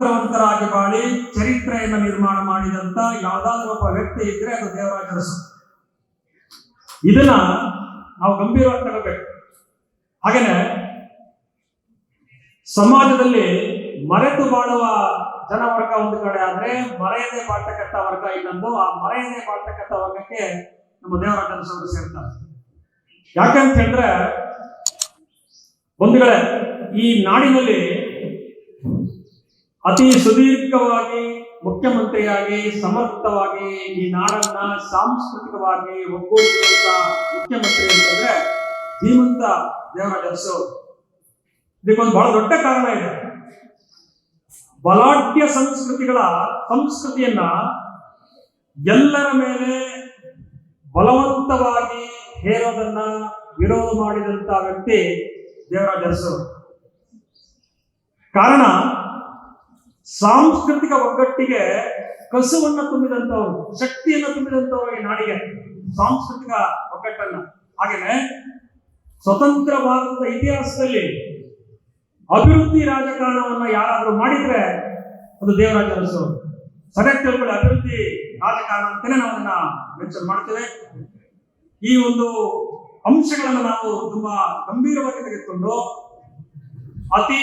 ಚರಿತ್ರವಂತರಾಗಿ ಬಾಳಿ ಚರಿತ್ರೆಯನ್ನು ನಿರ್ಮಾಣ ಮಾಡಿದಂತ ಯಾವ್ದಾದ್ರು ಒಬ್ಬ ವ್ಯಕ್ತಿ ಇದ್ರೆ ಅದು ದೇವರಾಜ ಅರಸು ಇದನ್ನ ನಾವು ಗಂಭೀರವಾಗಿ ತಗೋಬೇಕು. ಹಾಗೇನೆ ಸಮಾಜದಲ್ಲಿ ಮರೆತು ಬಾಳುವ ಜನವರ್ಗ ಒಂದು ಕಡೆ ಆದ್ರೆ ಮರೆಯದೆ ಬಾಳ್ತಕ್ಕಂಥ ವರ್ಗ ಇನ್ನೊಂದು, ಆ ಮರೆಯದೆ ಬಾಳ್ತಕ್ಕಂಥ ವರ್ಗಕ್ಕೆ ನಮ್ಮ ದೇವರಾಜ ಅರಸು ಅವರು ಸೇರ್ತಾರೆ. ಯಾಕಂತ ಹೇಳಿದ್ರೆ ಬಂಧುಗಳೇ, ಈ ನಾಡಿನಲ್ಲಿ ಅತಿ ಸುದೀರ್ಘವಾಗಿ ಮುಖ್ಯಮಂತ್ರಿಯಾಗಿ, ಸಮರ್ಥವಾಗಿ ಈ ನಾಡನ್ನ ಸಾಂಸ್ಕೃತಿಕವಾಗಿ ಒಗ್ಗೂಡಿಸಿದಂತ ಮುಖ್ಯಮಂತ್ರಿ ಅಂತಂದ್ರೆ ಧೀಮಂತ ದೇವರಾಜ ಅರಸು. ಇದಕ್ಕೊಂದು ಬಹಳ ದೊಡ್ಡ ಕಾರಣ ಇದೆ ಬಲಾಢ್ಯ ಸಂಸ್ಕೃತಿಗಳ ಸಂಸ್ಕೃತಿಯನ್ನ ಎಲ್ಲರ ಮೇಲೆ ಬಲವಂತವಾಗಿ ಹೇರೋದನ್ನ ವಿರೋಧ ಮಾಡಿದಂತ ವ್ಯಕ್ತಿ ದೇವರಾಜ ಅರಸು. ಕಾರಣ ಸಾಂಸ್ಕೃತಿಕ ಒಗ್ಗಟ್ಟಿಗೆ ಕಸುವನ್ನ ತುಂಬಿದಂತವರು ಶಕ್ತಿಯನ್ನ ತುಂಬಿದಂತವರು ಈ ನಾಡಿಗೆ. ಸಾಂಸ್ಕೃತಿಕ ಒಗ್ಗಟ್ಟನ್ನ. ಹಾಗೇನೆ ಸ್ವತಂತ್ರ ಭಾರತದ ಇತಿಹಾಸದಲ್ಲಿ ಅಭಿವೃದ್ಧಿ ರಾಜಕಾರಣವನ್ನ ಯಾರಾದ್ರೂ ಮಾಡಿದ್ರೆ ಅದು ದೇವರಾಜ ಅರಸು. ಸರಿಯಾಗಿ ತಿಳ್ಕೊಳ್ಳಿ, ಅಭಿವೃದ್ಧಿ ರಾಜಕಾರಣ ಅಂತಾನೆ ನಾವು ಅದನ್ನ ಮೆನ್ಷನ್ ಮಾಡ್ತೇವೆ. ಈ ಒಂದು ಅಂಶಗಳನ್ನು ನಾವು ತುಂಬಾ ಗಂಭೀರವಾಗಿ ತೆಗೆದುಕೊಂಡು ಅತಿ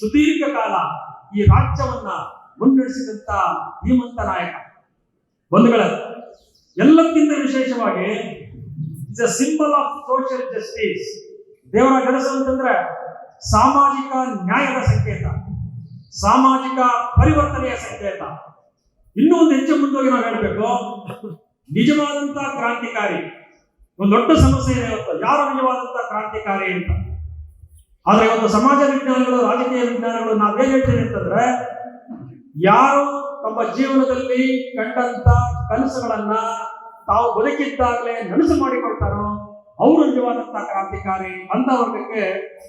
ಸುದೀರ್ಘ ಕಾಲ ಈ ರಾಜ್ಯವನ್ನ ಮುನ್ನಡೆಸಿದಂತ ಧೀಮಂತ ನಾಯಕ. ಬಂಧುಗಳ, ಎಲ್ಲಕ್ಕಿಂತ ವಿಶೇಷವಾಗಿ is a symbol of social justice ದೇವರ ಕೆಲಸ ಅಂತಂದ್ರೆ ಸಾಮಾಜಿಕ ನ್ಯಾಯದ ಸಂಕೇತ, ಸಾಮಾಜಿಕ ಪರಿವರ್ತನೆಯ ಸಂಕೇತ. ಇನ್ನೂ ಒಂದು ಹೆಚ್ಚು ಮುಂದೋಗಿ ನಾವು ಹೇಳಬೇಕು, ನಿಜವಾದಂತ ಕ್ರಾಂತಿಕಾರಿ. ಒಂದು ದೊಡ್ಡ ಸಮಸ್ಯೆ ಇದೆ ಇವತ್ತು. ಯಾರು ನಿಜವಾದಂತ ಕ್ರಾಂತಿಕಾರಿ ಅಂತ? ಆದ್ರೆ ಒಂದು ಸಮಾಜ ವಿಜ್ಞಾನಗಳು, ರಾಜಕೀಯ ವಿಜ್ಞಾನಗಳು ನಾವೇನ್ ಹೇಳ್ತೇನೆ ಅಂತಂದ್ರೆ, ಯಾರು ತಮ್ಮ ಜೀವನದಲ್ಲಿ ಕಂಡಂತ ಕನಸುಗಳನ್ನ ತಾವು ಬದುಕಿದ್ದಾಗಲೇ ನನಸು ಮಾಡಿಕೊಳ್ತಾರೋ, ಅವರು ನಿಜವಾದಂತಹ ಕ್ರಾಂತಿಕಾರಿ ಅಂತ ವರ್ಗಕ್ಕೆ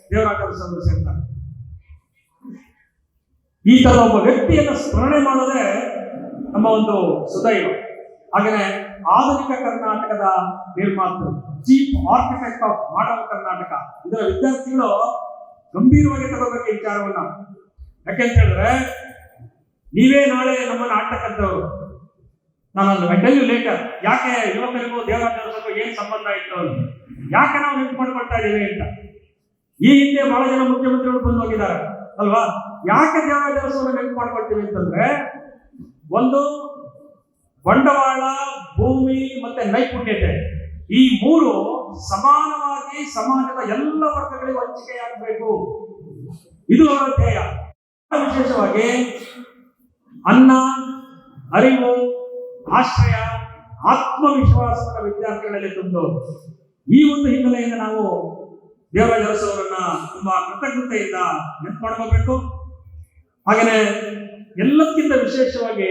ದೇವರಾಜ ಅರಸು ಅವರು ಸೇರ್ತಾರೆ. ಈ ತರ ಒಬ್ಬ ವ್ಯಕ್ತಿಯನ್ನು ಸ್ಮರಣೆ ಮಾಡೋದೇ ನಮ್ಮ ಒಂದು ಸುದೈವ. ಹಾಗೆಯೇ ಆಧುನಿಕ ಕರ್ನಾಟಕದ ನಿರ್ಮಾತೃ. Chief architect of modern Karnataka. ಇದರ ವಿದ್ಯಾರ್ಥಿಗಳು ಗಂಭೀರವಾಗಿ ತಗೋಬೇಕು ವಿಚಾರವನ್ನ. ಯಾಕೆಂತ ಹೇಳಿದ್ರೆ, ನೀವೇ ನಾಳೆ ನಮ್ಮನ್ನ ಆಡ್ತಕ್ಕಂಥವ್ರು ನಾನು ಟೆಲ್ ಲೇಟರ್ ಯಾಕೆ ಯುವಕರಿಗೂ ಅರಸರಿಗೂ ಏನ್ ಸಂಬಂಧ ಇತ್ತು ಅಂತ. ಯಾಕೆ ನಾವು ನೆನ್ಪು ಮಾಡ್ಕೊಳ್ತಾ ಇದ್ದೀವಿ ಅಂತ. ಈ ಹಿಂದೆ ಬಹಳ ಜನ ಮುಖ್ಯಮಂತ್ರಿಗಳು ಬಂದು ಹೋಗಿದ್ದಾರೆ. ಅಲ್ವಾ? ಯಾಕೆ ದೇವಾಲಯವನ್ನು ನೆನ್ಪು ಮಾಡ್ಕೊಳ್ತೀವಿ ಅಂತಂದ್ರೆ, ಒಂದು ಬಂಡವಾಳ, ಭೂಮಿ ಮತ್ತೆ ನೈಪುಣ್ಯತೆ. ಈ ಮೂರು ಸಮಾನವಾಗಿ ಸಮಾಜದ ಎಲ್ಲ ವರ್ಗಗಳಿಗೆ ಹಂಚಿಕೆಯಾಗಬೇಕು ಇದು ಅವರ ಧ್ಯೇಯ. ವಿಶೇಷವಾಗಿ ಅನ್ನ, ಅರಿವು, ಆಶ್ರಯ, ಆತ್ಮವಿಶ್ವಾಸದ ವಿದ್ಯಾರ್ಥಿಗಳಲ್ಲಿ ತುಂಬ ಈ ಒಂದು ಹಿನ್ನೆಲೆಯಿಂದ ನಾವು ದೇವರಾಜ ಅವರನ್ನ ತುಂಬಾ ಕೃತಜ್ಞತೆಯಿಂದ ನೆನಪು ಮಾಡ್ಕೋಬೇಕು ಹಾಗೆಯೇ ಎಲ್ಲಕ್ಕಿಂತ ವಿಶೇಷವಾಗಿ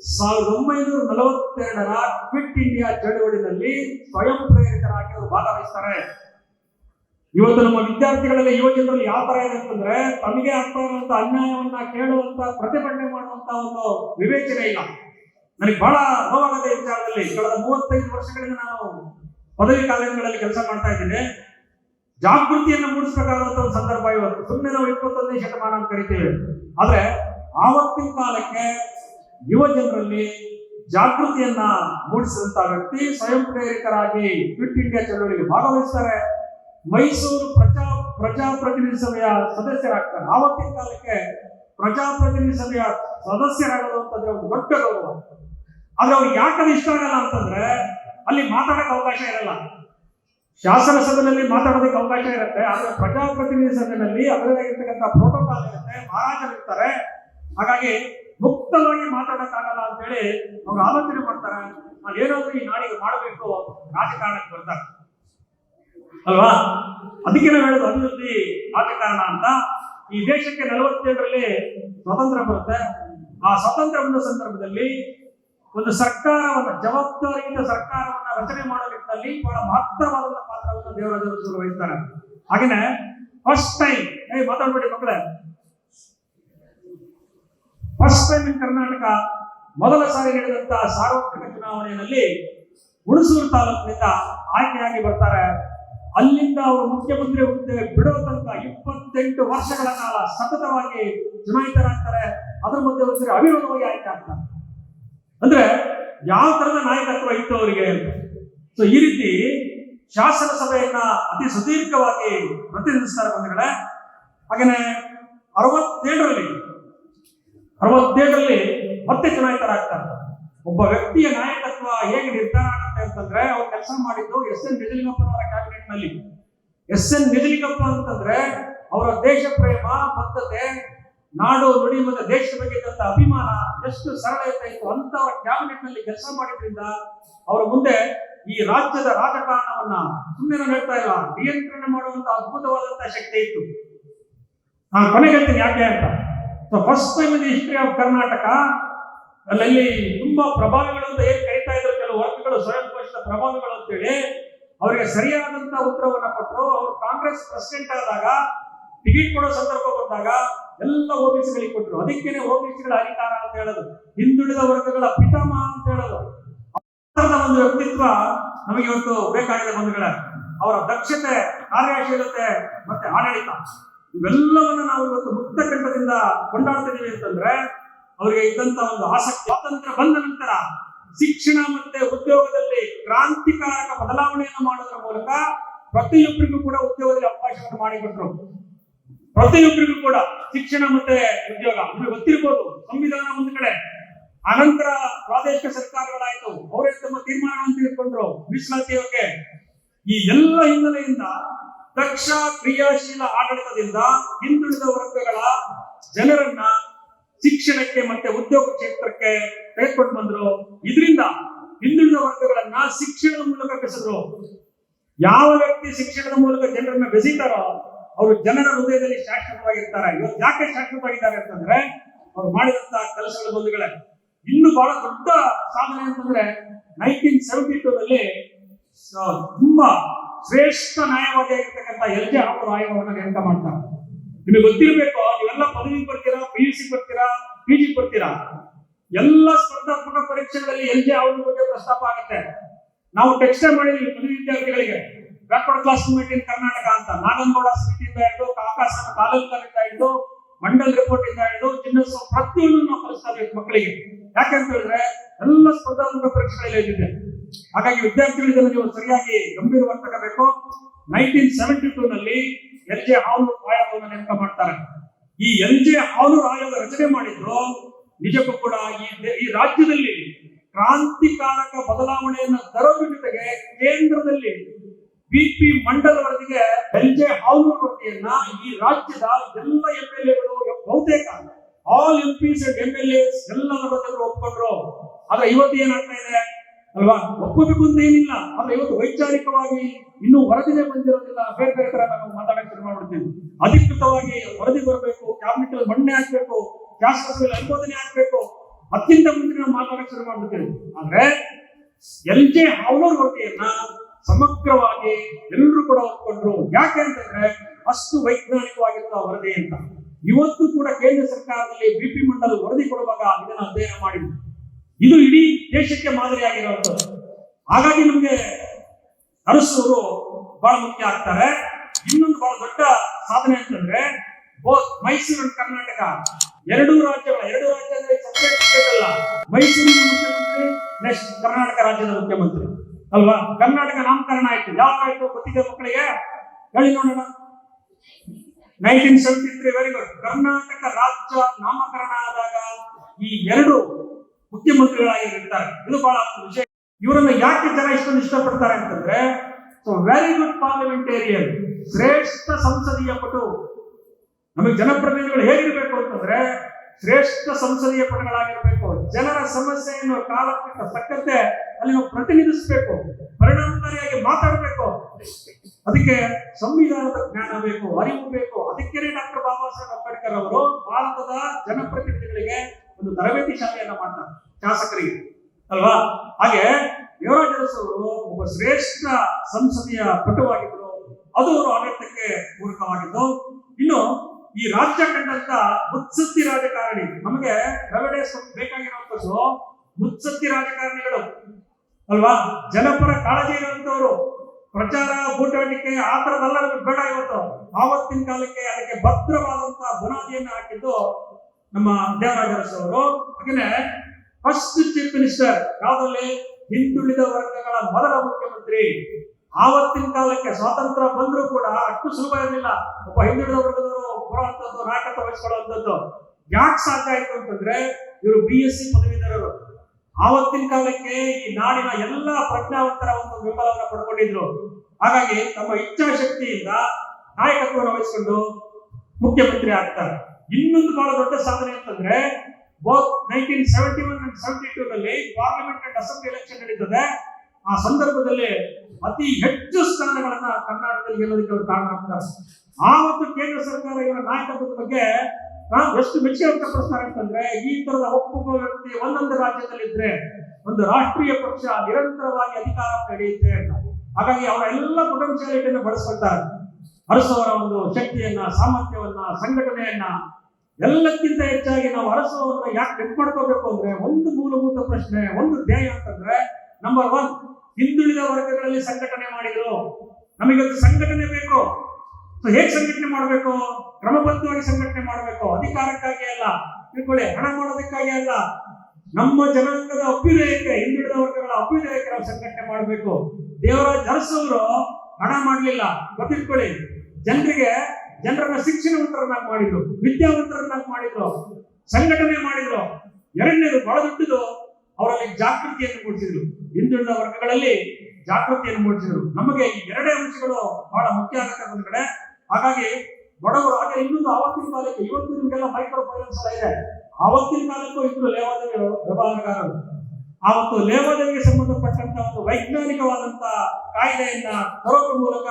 ಸಾವಿರದ ಒಂಬೈನೂರ ನಲವತ್ತೆರಡರ ಕ್ವಿಟ್ ಇಂಡಿಯಾ ಚಳುವಳಿಯಲ್ಲಿ ಸ್ವಯಂ ಪ್ರೇರಿತರಾಗಿ ಅವರು ಭಾಗವಹಿಸ್ತಾರೆ. ಇವತ್ತು ನಮ್ಮ ವಿದ್ಯಾರ್ಥಿಗಳಲ್ಲಿ ಯುವಜನರಲ್ಲಿ ಯಾವ ತರ ಇದೆ ಅಂತಂದ್ರೆ, ತಮಗೆ ಆಗ್ತಾ ಇರುವಂತ ಅನ್ಯಾಯವನ್ನ ಕೇಳುವಂತ ಪ್ರತಿಭಟನೆ ಮಾಡುವಂತ ಒಂದು ವಿವೇಚನೆ ಇಲ್ಲ. ನನಗೆ ಬಹಳ ನೋವಾಗದ ವಿಚಾರದಲ್ಲಿ. ಕಳೆದ ಮೂವತ್ತೈದು ವರ್ಷಗಳಿಂದ ನಾನು ಪದವಿ ಕಾಲೇಜುಗಳಲ್ಲಿ ಕೆಲಸ ಮಾಡ್ತಾ ಇದ್ದೇನೆ. ಜಾಗೃತಿಯನ್ನು ಮೂಡಿಸಬೇಕಾದಂತ ಒಂದು ಸಂದರ್ಭ ಇವತ್ತು. ಸುಮ್ಮನೆ ನಾವು ಇಪ್ಪತ್ತೊಂದನೇ ಶತಮಾನ ಅಂತ ಕರಿತೇವೆ. ಆದ್ರೆ, ಆವತ್ತಿನ ಕಾಲಕ್ಕೆ ಯುವ ಜನರಲ್ಲಿ ಜಾಗೃತಿಯನ್ನ ಮೂಡಿಸಿದಂತ ವ್ಯಕ್ತಿ ಸ್ವಯಂ ಪ್ರೇರಿತರಾಗಿ ಕ್ವಿಟ್ ಇಂಡಿಯಾ ಚಳವಳಿಗೆ ಭಾಗವಹಿಸ್ತಾರೆ. ಮೈಸೂರು ಪ್ರಜಾ, ಪ್ರಜಾಪ್ರತಿನಿಧಿ ಸಭೆಯ ಸದಸ್ಯರಾಗ್ತಾರೆ. ಆವತ್ತಿನ ಕಾಲಕ್ಕೆ ಪ್ರಜಾಪ್ರತಿನಿಧಿ ಸಭೆಯ ಸದಸ್ಯರಾಗೋದು ಅಂತಂದ್ರೆ ಒಂದು ದೊಡ್ಡ ಗೌರವ. ಆದ್ರೆ ಅವ್ರಿಗೆ ಯಾಕೆ ಅದು ಇಷ್ಟ ಆಗಲ್ಲ ಅಂತಂದ್ರೆ ಅಲ್ಲಿ ಮಾತಾಡಕ್ಕೆ ಅವಕಾಶ ಇರಲ್ಲ. ಶಾಸನ ಸಭೆಯಲ್ಲಿ ಮಾತಾಡೋದಕ್ಕೆ ಅವಕಾಶ ಇರುತ್ತೆ, ಆದ್ರೆ ಪ್ರಜಾಪ್ರತಿನಿಧಿ ಸಭೆಯಲ್ಲಿ ಅದರದಾಗಿರ್ತಕ್ಕಂಥ ಪ್ರೋಟೋಕಾಲ್ ಇರುತ್ತೆ, ಮಹಾರಾಜರು ಇರ್ತಾರೆ. ಹಾಗಾಗಿ ಮುಕ್ತವಾಗಿ ಮಾತಾಡಕ್ಕಾಗಲ್ಲ ಅಂತ ಹೇಳಿ ಅವ್ರು ಆಲೋಚನೆ ಮಾಡ್ತಾರೆ. ನಾನು ಏನಾದ್ರೂ ಈ ನಾಡಿಗೆ ಮಾಡಬೇಕು ರಾಜಕಾರಣಕ್ಕೆ ಬರ್ತಾರೆ. ಅಲ್ವಾ? ಅದಕ್ಕೆ ನಾವು ಹೇಳೋದು ಅಭಿವೃದ್ಧಿ ರಾಜಕಾರಣ ಅಂತ. ಈ ದೇಶಕ್ಕೆ ನಲವತ್ತೇಳರಲ್ಲಿ ಸ್ವಾತಂತ್ರ್ಯ ಬರುತ್ತೆ. ಆ ಸ್ವಾತಂತ್ರ್ಯ ಬಂದ ಸಂದರ್ಭದಲ್ಲಿ ಒಂದು ಸರ್ಕಾರವನ್ನ, ಜವಾಬ್ದಾರಿಯಿಂದ ಸರ್ಕಾರವನ್ನ ರಚನೆ ಮಾಡೋ ನಿಟ್ಟಿನಲ್ಲಿ ಬಹಳ ಮಹತ್ತರವಾದಂತಹ ಪಾತ್ರವನ್ನು ದೇವರಾಜರು ವಹಿಸ್ತಾರೆ ಹಾಗೇನೆ ಫಸ್ಟ್ ಟೈಮ್ ಏ, ಮಾತಾಡ್ಬೇಡಿ ಮಕ್ಕಳೇ. ಫಸ್ಟ್ ಟೈಮ್ ಇನ್ ಕರ್ನಾಟಕ ಮೊದಲ ಸಾರಿ ನಡೆದಂತಹ ಸಾರ್ವತ್ರಿಕ ಚುನಾವಣೆಯಲ್ಲಿ ಹುಣಸೂರು ತಾಲೂಕಿನಿಂದ ಆಯ್ಕೆಯಾಗಿ ಬರ್ತಾರೆ. ಅಲ್ಲಿಂದ ಅವರು ಮುಖ್ಯಮಂತ್ರಿ ಹುದ್ದೆ ಬಿಡೋ ತನಕ ಇಪ್ಪತ್ತೆಂಟು ವರ್ಷಗಳ ಕಾಲ ಸತತವಾಗಿ ಚುನಾಯಿತರಾಗ್ತಾರೆ. ಅದರ ಮುಂದೆ ಸರಿ ಅವಿರೋಧವಾಗಿ ಆಯ್ಕೆ ಆಗ್ತಾರೆ ಅಂದ್ರೆ ಯಾವ ತರದ ನಾಯಕತ್ವ ಇತ್ತು ಅವರಿಗೆ ಸೊ ಈ ರೀತಿ ಶಾಸನ ಸಭೆಯನ್ನ ಅತಿ ಸುದೀರ್ಘವಾಗಿ ಪ್ರತಿನಿಧಿಸ್ತಾರೆ ಬಂಧುಗಳೇ. ಹಾಗೇನೆ ಅರವತ್ತೇಳರಲ್ಲಿ ಅರವತ್ತೇಳರಲ್ಲಿ ಮತ್ತೆ ಚುನಾಯಿತರಾಗ್ತಾರೆ. ಒಬ್ಬ ವ್ಯಕ್ತಿಯ ನಾಯಕತ್ವ ಹೇಗೆ ನಿರ್ಧಾರ ಆಗುತ್ತೆ ಅಂತಂದ್ರೆ, ಅವ್ರು ಕೆಲಸ ಮಾಡಿದ್ದು ಎಸ್ ಎನ್ ನಿಜಲಿಂಗಪ್ಪನವರ ಕ್ಯಾಬಿನೆಟ್ನಲ್ಲಿ ಎಸ್ ಎನ್ ನಿಜಲಿಂಗಪ್ಪ ಅಂತಂದ್ರೆ ಅವರ ದೇಶ ಪ್ರೇಮ, ಬದ್ಧತೆ, ನಾಡು ನುಡಿ ಮತ್ತು ದೇಶದ ಬಗ್ಗೆ ಇದ್ದಂತ ಅಭಿಮಾನ ಎಷ್ಟು ಸರಳತೆ ಇತ್ತು ಅಂತವರ ಕ್ಯಾಬಿನೆಟ್ನಲ್ಲಿ ಕೆಲಸ ಮಾಡಿದ್ರಿಂದ ಅವರ ಮುಂದೆ ಈ ರಾಜ್ಯದ ರಾಜಕಾರಣವನ್ನ ಸುಮ್ಮನೆ ಹೇಳ್ತಾ ಇಲ್ಲ, ನಿಯಂತ್ರಣ ಮಾಡುವಂತ ಅದ್ಭುತವಾದಂತಹ ಶಕ್ತಿ ಇತ್ತು. ನಾನು ಕೊನೆಗೆ ಹೇಳ್ತೀನಿ ಯಾಕೆ ಅಂತ. So first time in history of Karnataka ಅಲ್ಲಲ್ಲಿ ತುಂಬಾ ಪ್ರಭಾವಿಗಳು ಅಂತ ಏನ್ ಕರಿತಾ ಇದ್ರು? ಕೆಲವು ವರ್ಗಗಳು ಸ್ವಯಂ ಘೋಷಿತ ಪ್ರಭಾವಿಗಳು ಅಂತೇಳಿ ಅವರಿಗೆ ಸರಿಯಾದಂತ ಉತ್ತರವನ್ನ ಕೊಟ್ಟರು ಅವರು ಕಾಂಗ್ರೆಸ್ ಪ್ರೆಸಿಡೆಂಟ್ ಆದಾಗ ಟಿಕೆಟ್ ಕೊಡೋ ಸಂದರ್ಭ ಬಂದಾಗ ಎಲ್ಲ ಓಬಿಸಿಗಳಿಗೆ ಕೊಟ್ಟರು ಅದಕ್ಕೇನೆ ಓಬಿಸಿಗಳ ಅಧಿಕಾರ ಅಂತ ಹೇಳೋದು. ಹಿಂದುಳಿದ ವರ್ಗಗಳ ಪಿತಾಮಹ ಅಂತ ಹೇಳೋದು. ಒಂದು ವ್ಯಕ್ತಿತ್ವ ನಮಗೆ ಇವತ್ತು ಬೇಕಾಗಿದೆ ಬಂಧುಗಳ. ಅವರ ದಕ್ಷತೆ, ಕಾರ್ಯಶೀಲತೆ ಮತ್ತೆ ಆಡಳಿತ. ಇವೆಲ್ಲವನ್ನ ನಾವು ಇವತ್ತು ಮುಕ್ತ ಕಂಠದಿಂದ ಕೊಂಡಾಡ್ತಿದ್ದೀವಿ ಅಂತಂದ್ರೆ ಅವರಿಗೆ ಇದ್ದಂತ ಒಂದು ಆಸಕ್ತಿ. ಸ್ವಾತಂತ್ರ್ಯ ಬಂದ ನಂತರ ಶಿಕ್ಷಣ ಮತ್ತೆ ಉದ್ಯೋಗದಲ್ಲಿ ಕ್ರಾಂತಿಕಾರಕ ಬದಲಾವಣೆಯನ್ನು ಮಾಡೋದ್ರ ಮೂಲಕ ಪ್ರತಿಯೊಬ್ಬರಿಗೂ ಕೂಡ ಉದ್ಯೋಗದಲ್ಲಿ ಅವಕಾಶವನ್ನು ಮಾಡಿಕೊಟ್ರು. ಪ್ರತಿಯೊಬ್ಬರಿಗೂ ಕೂಡ ಶಿಕ್ಷಣ ಮತ್ತೆ ಉದ್ಯೋಗ. ನಿಮಗೆ ಗೊತ್ತಿರ್ಬೋದು, ಸಂವಿಧಾನ ಒಂದು ಕಡೆ. ಅನಂತರ ಪ್ರಾದೇಶಿಕ ಸರ್ಕಾರಗಳಾಯ್ತು. ಅವರೇ ತಮ್ಮ ತೀರ್ಮಾನಗಳನ್ನು ತೆಗೆದುಕೊಂಡ್ರು. ಮೀಸಲಾತಿ ಈ ಎಲ್ಲ ಹಿನ್ನೆಲೆಯಿಂದ ದಕ್ಷ ಕ್ರಿಯಾಶೀಲ ಆಡಳಿತದಿಂದ ಹಿಂದುಳಿದ ವರ್ಗಗಳ ಜನರನ್ನ ಶಿಕ್ಷಣಕ್ಕೆ ಮತ್ತೆ ಉದ್ಯೋಗ ಕ್ಷೇತ್ರಕ್ಕೆ ತೆಗೆದುಕೊಂಡು ಬಂದ್ರು. ಇದರಿಂದ ಹಿಂದುಳಿದ ವರ್ಗಗಳನ್ನ ಶಿಕ್ಷಣದ ಮೂಲಕ ಬೆಸೆದ್ರು ಯಾವ ವ್ಯಕ್ತಿ ಶಿಕ್ಷಣದ ಮೂಲಕ ಜನರನ್ನ ಬೆಸೀತಾರೋ ಅವರು ಜನರ ಹೃದಯದಲ್ಲಿ ಶಾಶ್ವತವಾಗಿರ್ತಾರೆ. ಇವತ್ತು ಯಾಕೆ ಶಾಶ್ವತವಾಗಿದ್ದಾರೆ ಅಂತಂದ್ರೆ ಅವ್ರು ಮಾಡಿದಂತ ಕೆಲಸಗಳ ಬಂಧುಗಳೇ. ಇನ್ನು ಬಹಳ ದೊಡ್ಡ ಸಾಧನೆ ಅಂತಂದ್ರೆ ನೈನ್ಟೀನ್ ಸೆವೆಂಟಿ ಟೂ ನಲ್ಲಿ ತುಂಬಾ ಶ್ರೇಷ್ಠ ನ್ಯಾಯವಾದಿ ಆಗಿರ್ತಕ್ಕಂಥ ಎಲ್ ಜೆ ಅವರು ಆಯೋಗವನ್ನು ನೇಮಕ ಮಾಡ್ತಾರೆ. ನಿಮಗೆ ಗೊತ್ತಿರಬೇಕು, ನೀವೆಲ್ಲ ಪದವಿ ಬರ್ತೀರಾ ಪಿ ಯು ಸಿ ಬರ್ತೀರಾ ಪಿ ಜಿ ಬರ್ತೀರಾ? ಎಲ್ಲ ಸ್ಪರ್ಧಾತ್ಮಕ ಪರೀಕ್ಷೆಗಳಲ್ಲಿ ಎಲ್ ಜೆ ಅವ್ರ ಬಗ್ಗೆ ಪ್ರಸ್ತಾಪ ಆಗುತ್ತೆ. ನಾವು ಟೆಕ್ಸ್ಟ್ ಮಾಡಿದ್ವಿ ಪದವಿ ವಿದ್ಯಾರ್ಥಿಗಳಿಗೆ. Backward class movement in Karnataka ಅಂತ. ನಾಗನಗೌಡ ಸಮಿತಿಯಿಂದ ಹಿಡಿದು, ಕಾಕಾಸನ ತಾಲೂಕಿನಿಂದ ಹಿಡಿದು, ಮಂಡಲ್ ರಿಪೋರ್ಟ್ ಇಂದ ಹಿಡಿದು ಚಿನ್ನಸ್ವ ಪ್ರತಿಯೊಂದು ನಾವು ಕಲಿಸ್ತಾ ಮಕ್ಕಳಿಗೆ. ಯಾಕಂತ ಹೇಳಿದ್ರೆ, ಎಲ್ಲ ಸ್ಪರ್ಧಾತ್ಮಕ ಪರೀಕ್ಷೆಗಳಲ್ಲಿ ಇದ್ದಿದೆ ಹಾಗಾಗಿ ವಿದ್ಯಾರ್ಥಿಗಳಿಗೆ ನೀವು ಸರಿಯಾಗಿ ಗಂಭೀರವಾಗಿ ತಗೋಬೇಕು ನೈನ್ಟೀನ್ ಸೆವೆಂಟಿ ಟೂ ನಲ್ಲಿ ಎಲ್ ಜೆ ಹಾವೂರ್ ಆಯೋಗವನ್ನು ನೇಮಕ ಮಾಡ್ತಾರೆ. ಈ ಎಲ್ ಜೆ ಹಾವೂರ್ ಆಯೋಗ ರಚನೆ ಮಾಡಿದ್ರು ನಿಜಕ್ಕೂ ಕೂಡ ಈ ರಾಜ್ಯದಲ್ಲಿ ಕ್ರಾಂತಿಕಾರಕ ಬದಲಾವಣೆಯನ್ನ ತರೋದ್ರ ಜೊತೆಗೆ ಕೇಂದ್ರದಲ್ಲಿ ಬಿ ಪಿ ಮಂಡಲ ವರದಿಗೆ ಎಲ್ ಜೆ ವರದಿಯನ್ನ ಈ ರಾಜ್ಯದ ಎಲ್ಲ ಎಂ ಎಲ್ ಎಗಳು ಬಹುತೇಕ all M Ps M L S ಎಲ್ಲ ಒಪ್ಕೊಂಡ್ರು. ಆದ್ರೆ ಇವತ್ತು ಏನಾಗ್ತಾ ಇದೆ? ಅಲ್ವಾ? ಒಪ್ಪಬೇಕು ಅಂತ ಏನಿಲ್ಲ ಆದ್ರೆ ಇವತ್ತು ವೈಚಾರಿಕವಾಗಿ ಇನ್ನೂ ವರದಿನೇ ಬಂದಿರೋದಿಲ್ಲ ಬೇರೆ ಬೇರೆ ತರ ನಾವು ಮಾತಾಡಕ್ಕೆ ಶುರು ಮಾಡ್ಬಿಡ್ತೀವಿ. ಅಧಿಕೃತವಾಗಿ ವರದಿ ಬರಬೇಕು ಕ್ಯಾಬಿನೆಟ್ ಅಲ್ಲಿ ಮಣ್ಣೆ ಹಾಕ್ಬೇಕು, ಶಾಸಕರಲ್ಲಿ ಅನುಮೋದನೆ ಹಾಕ್ಬೇಕು. ಅತ್ಯಂತ ಮುಂದಿನ ನಾವು ಮಾತಾಡಕ್ಕೆ ಶುರು ಮಾಡ್ಬಿಡ್ತೀವಿ. ಆದ್ರೆ ಎಲ್ ಜೆ ಅವರ ವರದಿಯನ್ನ ಸಮಗ್ರವಾಗಿ ಎಲ್ಲರೂ ಕೂಡ ಒಪ್ಕೊಂಡ್ರು. ಯಾಕೆ ಅಂತಂದ್ರೆ ಅಷ್ಟು ವೈಜ್ಞಾನಿಕವಾಗಿರುವ ವರದಿ ಅಂತ. ಇವತ್ತು ಕೂಡ ಕೇಂದ್ರ ಸರ್ಕಾರದಲ್ಲಿ ಬಿಪಿ ಮಂಡಲ್ ವರದಿ ಕೊಡುವಾಗ ಇದನ್ನ ಅಧ್ಯಯನ ಮಾಡಿದ್ರು. ಇದು ಇಡೀ ದೇಶಕ್ಕೆ ಮಾದರಿಯಾಗಿರುವಂಥದ್ದು ಹಾಗಾಗಿ ನಮಗೆ ಅರಸರು ಬಹಳ ಮುಖ್ಯ ಆಗ್ತಾರೆ. ಇನ್ನೊಂದು ಬಹಳ ದೊಡ್ಡ ಸಾಧನೆ ಅಂತಂದ್ರೆ ಮೈಸೂರು and ಕರ್ನಾಟಕ ಎರಡೂ ರಾಜ್ಯಗಳ, ಎರಡು ಸಪರೇಟ್ ಸ್ಟೇಟ್ ಅಲ್ಲ. ಮೈಸೂರಿನ ಮುಖ್ಯಮಂತ್ರಿ ನೆಕ್ಸ್ಟ್ ಕರ್ನಾಟಕ ರಾಜ್ಯದ ಮುಖ್ಯಮಂತ್ರಿ. ಅಲ್ವಾ? ಕರ್ನಾಟಕ ನಾಮಕರಣ ಆಯ್ತು. ಯಾವ ಆಯ್ತು ಗೊತ್ತಿದೆ ಮಕ್ಕಳಿಗೆ? ಹೇಳಿ ನೋಡೋಣ. Nineteen seventy three very good Karnataka ರಾಜ್ಯ ನಾಮಕರಣ ಆದಾಗ ಈ ಎರಡು ಮುಖ್ಯಮಂತ್ರಿಗಳಾಗಿರ್ತಾರೆ ಇದು ಬಹಳ ವಿಷಯ. ಇವರನ್ನ ಯಾಕೆ ಜನ ಇಷ್ಟೊಂದು ಇಷ್ಟಪಡ್ತಾರೆ ಅಂತಂದ್ರೆ ಸೊ ವೆರಿ ಗುಡ್ ಪಾರ್ಲಿಮೆಂಟೇರಿಯನ್ ಶ್ರೇಷ್ಠ ಸಂಸದೀಯ ಪಟು. ನಮಗೆ ಜನಪ್ರತಿನಿಧಿಗಳು ಹೇಗಿರ್ಬೇಕು ಅಂತಂದ್ರೆ, ಶ್ರೇಷ್ಠ ಸಂಸದೀಯ ಪಟುಗಳಾಗಿರ್ಬೇಕು. ಜನರ ಸಮಸ್ಯೆಯನ್ನು ಕಾಲಕ್ಕೆ ತಕ್ಕಂತೆ ಅಲ್ಲಿ ನಾವು ಪ್ರತಿನಿಧಿಸಬೇಕು. ಪರಿಣಾಮಕಾರಿಯಾಗಿ ಮಾತಾಡಬೇಕು. ಅದಕ್ಕೆ ಸಂವಿಧಾನದ ಜ್ಞಾನ ಬೇಕು, ಅರಿವು ಬೇಕು. ಅದಕ್ಕೆ ಡಾಕ್ಟರ್ ಬಾಬಾ ಸಾಹೇಬ್ ಅಂಬೇಡ್ಕರ್ ಅವರು ಭಾರತದ ಜನಪ್ರತಿನಿಧಿಗಳಿಗೆ ಒಂದು ತರಬೇತಿ ಶಾಲೆಯನ್ನ ಮಾಡ್ತಾರೆ ಶಾಸಕರಿಗೆ, ಅಲ್ವಾ? ಹಾಗೆ ಯುವರಾಜ್ ಅರಸು ಅವರು ಒಬ್ಬ ಶ್ರೇಷ್ಠ ಸಂಸದೀಯ ಪಟುವಾಗಿದ್ರು. ಅದು ಅವರು ಆಡಳಿತಕ್ಕೆ ಪೂರಕವಾಗಿದ್ದು. ಇನ್ನು ಈ ರಾಜ್ಯ ಕಂಡಂತ ಮುತ್ಸತ್ತಿ ರಾಜಕಾರಣಿ, ನಮಗೆ ರವಡೆ ಬೇಕಾಗಿರುವಂತದ್ದು ಮುತ್ಸತ್ತಿ ರಾಜಕಾರಣಿಗಳು, ಅಲ್ವಾ? ಜನಪರ ಕಾಳಜಿ ಇರುವಂತವರು. ಪ್ರಚಾರ ಬೂಟಾಟಿಕೆ ಆ ತರದೆಲ್ಲ ಬೇಡ ಇವತ್ತು. ಆವತ್ತಿನ ಕಾಲಕ್ಕೆ ಅದಕ್ಕೆ ಭದ್ರವಾದಂತಹ ಬುನಾದಿಯನ್ನು ಹಾಕಿದ್ದು ನಮ್ಮ ದೇವರಾಜರಸ್ ಅವರು. ಹಾಗೆ ಫಸ್ಟ್ ಚೀಫ್ ಮಿನಿಸ್ಟರ್ ಯಾವುದರಲ್ಲಿ ಹಿಂದುಳಿದ ವರ್ಗಗಳ ಮೊದಲ ಮುಖ್ಯಮಂತ್ರಿ, ಆವತ್ತಿನ ಕಾಲಕ್ಕೆ ಸ್ವಾತಂತ್ರ್ಯ ಬಂದರೂ ಕೂಡ ಅಷ್ಟು ಸುಲಭ ಇರಲಿಲ್ಲ. ಒಬ್ಬ ಹಿಂದುಳಿದ ವರ್ಗದವರು ಬರುವಂತದ್ದು ನಾಯಕತ್ವ ವಹಿಸ್ಕೊಳ್ಳುವಂಥದ್ದು ಯಾಕೆ ಸಾಧ್ಯ ಆಯ್ತು ಅಂತಂದ್ರೆ ಇವರು ಬಿ ಎಸ್ ಸಿ ಪದವೀಧರರು. ಆವತ್ತಿನ ಕಾಲಕ್ಕೆ ಈ ನಾಡಿನ ಎಲ್ಲ ಪ್ರಜ್ಞಾವಂತರ ಒಂದು ಬೆಂಬಲವನ್ನು ಪಡ್ಕೊಂಡಿದ್ರು. ಹಾಗಾಗಿ ತಮ್ಮ ಇಚ್ಛಾಶಕ್ತಿಯಿಂದ ನಾಯಕತ್ವವನ್ನು ವಹಿಸಿಕೊಂಡು ಮುಖ್ಯಮಂತ್ರಿ ಆಗ್ತಾರೆ. ಇನ್ನೊಂದು ಬಹಳ ದೊಡ್ಡ ಸಾಧನೆ ಅಂತಂದ್ರೆ nineteen seventy one and seventy two ನಲ್ಲಿ ಪಾರ್ಲಿಮೆಂಟ್ ಅಂಡ್ ಅಸೆಂಬ್ಲಿ ಎಲೆಕ್ಷನ್ ನಡೀತದೆ. ಆ ಸಂದರ್ಭದಲ್ಲಿ ಅತಿ ಹೆಚ್ಚು ಸ್ಥಾನಗಳನ್ನ ಕರ್ನಾಟಕದಲ್ಲಿ ಗೆಲ್ಲೋದಕ್ಕೆ ಅವರು ಕಾರಣ ಆಗ್ತಾರೆ. ಆವತ್ತು ಕೇಂದ್ರ ಸರ್ಕಾರ ಇವರ ನಾಯಕತ್ವದ ಬಗ್ಗೆ ಎಷ್ಟು ಮೆಚ್ಚುಗೆ ವ್ಯಕ್ತಪಡಿಸ್ತಾರೆ ಅಂತಂದ್ರೆ, ಈ ತರದ ಒಬ್ಬೊಬ್ಬ ವ್ಯಕ್ತಿ ಒಂದೊಂದು ರಾಜ್ಯದಲ್ಲಿ ಇದ್ರೆ ಒಂದು ರಾಷ್ಟ್ರೀಯ ಪಕ್ಷ ನಿರಂತರವಾಗಿ ಅಧಿಕಾರ ನಡೆಯುತ್ತೆ ಅಂತ. ಹಾಗಾಗಿ ಅವರ ಎಲ್ಲ ಪೊಟೆನ್ಶಿಯಾಲಿಟಿಯನ್ನು ಬಳಸ್ಕೊಳ್ತಾರೆ. ಅರಸವರ ಒಂದು ಶಕ್ತಿಯನ್ನ, ಸಾಮರ್ಥ್ಯವನ್ನ, ಸಂಘಟನೆಯನ್ನ ಎಲ್ಲಕ್ಕಿಂತ ಹೆಚ್ಚಾಗಿ ನಾವು ಅರಸವರನ್ನ ಯಾಕೆ ನೆನ್ಪು ಮಾಡ್ಕೋಬೇಕು ಅಂದ್ರೆ ಒಂದು ಮೂಲಭೂತ ಪ್ರಶ್ನೆ, ಒಂದು ಧ್ಯೇಯ ಅಂತಂದ್ರೆ ನಂಬರ್ ಒನ್ ಹಿಂದುಳಿದ ವರ್ಗಗಳಲ್ಲಿ ಸಂಘಟನೆ ಮಾಡಿದ್ರು. ನಮಗೊಂದು ಸಂಘಟನೆ ಬೇಕು. ಸೊ ಹೇಗೆ ಸಂಘಟನೆ ಮಾಡಬೇಕು? ಕ್ರಮಬದ್ಧವಾಗಿ ಸಂಘಟನೆ ಮಾಡಬೇಕು. ಅಧಿಕಾರಕ್ಕಾಗಿ ಅಲ್ಲ. ತಿಳ್ಕೊಳ್ಳಿ, ಹಣ ಮಾಡೋದಕ್ಕಾಗಿ ಅಲ್ಲ. ನಮ್ಮ ಜನಾಂಗದ ಅಭ್ಯುದಯಕ್ಕೆ, ಹಿಂದುಳಿದ ವರ್ಗಗಳ ಅಭ್ಯುದಯಕ್ಕೆ ನಾವು ಸಂಘಟನೆ ಮಾಡಬೇಕು. ದೇವರಾಜ್ ಅರಸವರು ಹಣ ಮಾಡಲಿಲ್ಲ. ಗೊತ್ತಿಟ್ಕೊಳ್ಳಿ, ಜನರಿಗೆ ಜನರನ್ನ ಶಿಕ್ಷಣವಂತರನ್ನಾಗಿ ಮಾಡಿದ್ರು, ವಿದ್ಯಾವಂತರನ್ನಾಗಿ ಮಾಡಿದ್ರು, ಸಂಘಟನೆ ಮಾಡಿದ್ರು. ಎರಡನೇದು ಬಹಳ ದೊಡ್ಡದು, ಅವರಲ್ಲಿ ಜಾಗೃತಿಯನ್ನು ಮೂಡಿಸಿದ್ರು. ಹಿಂದುಳಿದ ವರ್ಗಗಳಲ್ಲಿ ಜಾಗೃತಿಯನ್ನು ಮೂಡಿಸಿದ್ರು. ನಮಗೆ ಈ ಎರಡೇ ಅಂಶಗಳು ಬಹಳ ಮುಖ್ಯ ಆಗತಕ್ಕಂಥ ಕಡೆ ಹಾಗಾಗಿ ಬಡವರು, ಹಾಗೆ ಇನ್ನೊಂದು ಆವತ್ತಿನ ಕಾಲಕ್ಕೆ, ಇವತ್ತು ನಿಮಗೆಲ್ಲ ಮೈಕ್ರೋ ಫೈನಾನ್ಸ್ ಎಲ್ಲ ಇದೆ. ಆವತ್ತಿನ ಕಾಲಕ್ಕೂ ಇದ್ರು ಲೇವಾದೇವಿಗಳು, ವ್ಯವಹಾರಗಾರರು. ಆವತ್ತು ಲೇವಾದೇವಿಗೆ ಸಂಬಂಧಪಟ್ಟಂತ ಒಂದು ವೈಜ್ಞಾನಿಕವಾದಂತ ಕಾಯ್ದೆಯನ್ನ ತರೋದ್ರ ಮೂಲಕ